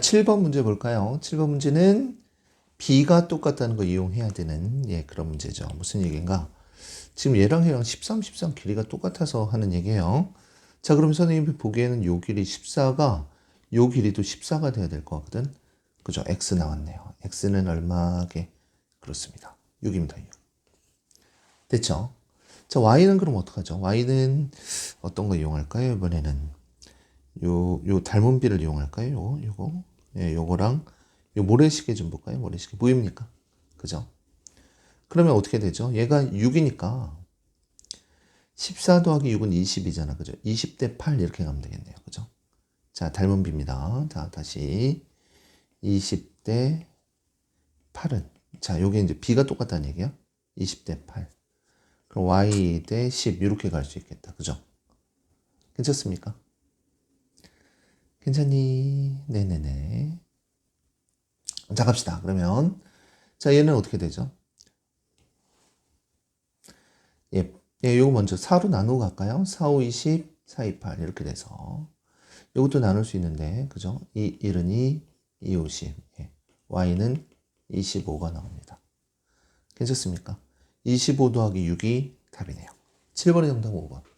7번 문제 볼까요? 7번 문제는 b가 똑같다는 거 이용해야 되는 예, 그런 문제죠. 무슨 얘기인가? 지금 얘랑 얘랑 13, 13 길이가 똑같아서 하는 얘기예요. 자, 그럼 선생님이 보기에는 요 길이 14가 요 길이도 14가 돼야 될것 같거든. 그죠? x 나왔네요. x는 얼마게? 그렇습니다. 6입니다. 6. 됐죠? 자, y는 그럼 어떡하죠? y는 어떤 거 이용할까요? 이번에는 요, 요 닮은 비를 이용할까요? 요거, 요거. 예, 요거랑 요 모래시계 좀 볼까요? 모래시계. 보입니까? 그죠? 그러면 어떻게 되죠? 얘가 6이니까 14 더하기 6은 20이잖아. 그죠? 20대 8 이렇게 가면 되겠네요. 그죠? 자, 닮은 비입니다. 자, 다시 20대 8은 자, 요게 이제 b가 똑같다는 얘기야. 20대 8. 그럼 y 대 10 이렇게 갈 수 있겠다. 그죠? 괜찮습니까? 괜찮니? 네네네. 자, 갑시다. 그러면 자, 얘는 어떻게 되죠? 예, 예, 요거 먼저 4로 나누고 갈까요? 4, 5, 20, 4, 2, 8 이렇게 돼서 요것도 나눌 수 있는데 그죠? 이 1은 2, 2, 50 예. y는 25가 나옵니다. 괜찮습니까? 25 더하기 6이 답이네요. 7번의 정답 5번.